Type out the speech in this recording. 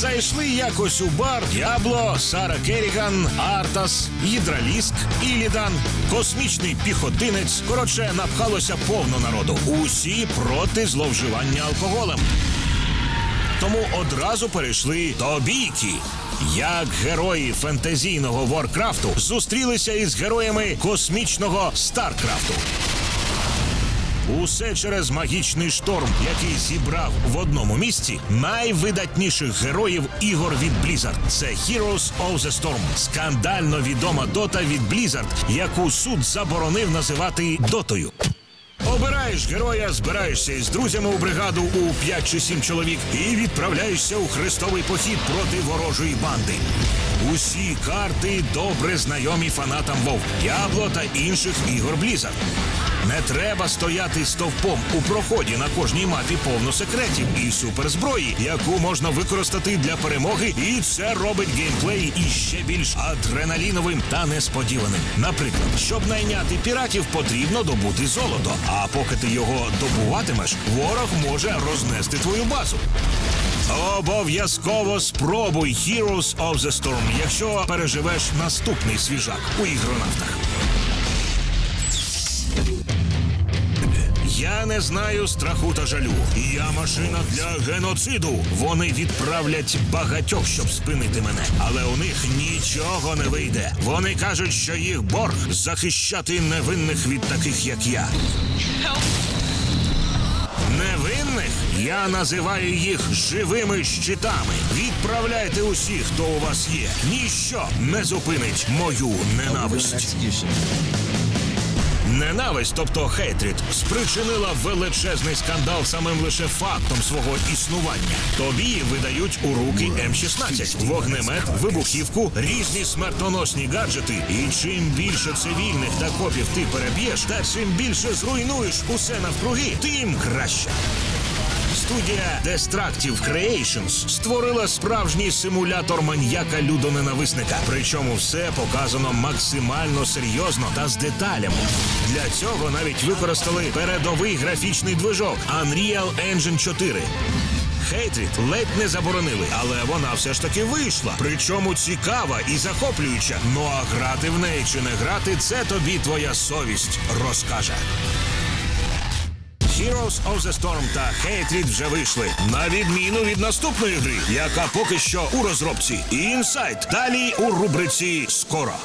Зайшли якось у бар Діабло, Сара Керіган, Артас, Гідраліск, Ілідан, космічний піхотинець. Коротше, напхалося повно народу. Усі проти зловживання алкоголем. Тому одразу перейшли до бійки. Як герої фентезійного Воркрафту зустрілися із героями космічного Старкрафту. Усе через магічний шторм, який зібрав в одному місці найвидатніших героїв ігор від Blizzard. Це Heroes of the Storm. Скандально відома дота від Blizzard, яку суд заборонив називати дотою. Обираєш героя, збираєшся із друзями у бригаду у 5 чи 7 чоловік і відправляєшся у хрестовий похід проти ворожої банди. Усі карти добре знайомі фанатам Вов, Діабло та інших ігор Blizzard. Не треба стояти стовпом у проході на кожній мапі повно секретів і суперзброї, яку можна використати для перемоги, і це робить геймплей іще більш адреналіновим та несподіваним. Наприклад, щоб найняти піратів, потрібно добути золото. А поки ти його добуватимеш, ворог може рознести твою базу. Обов'язково спробуй Heroes of the Storm, якщо переживеш наступний свіжак у ігронавтах. Не знаю страху та жалю. Я машина для геноциду. Вони відправлять багатьох, щоб спинити мене. Але у них нічого не вийде. Вони кажуть, що їх борг захищати невинних від таких, як я. Невинних я називаю їх живими щитами. Відправляйте усіх, хто у вас є. Ніщо не зупинить мою ненависть. Ненависть, тобто хейтрід, спричинила величезний скандал самим лише фактом свого існування. Тобі видають у руки М16, вогнемет, вибухівку, різні смертоносні гаджети. І чим більше цивільних та копів ти переб'єш, та чим більше зруйнуєш усе навкруги, тим краще. Студія Destructive Creations створила справжній симулятор маньяка людоненависника. Причому все показано максимально серйозно та з деталями. Для цього навіть використали передовий графічний движок Unreal Engine 4. Хейтрід ледь не заборонили, але вона все ж таки вийшла. Причому цікава і захоплююча. Ну а грати в неї чи не грати, це тобі твоя совість розкаже. Heroes of the Storm та Hatred вже вийшли. На відміну від наступної гри, яка поки що у розробці. Інсайт. Далі у рубриці Скоро.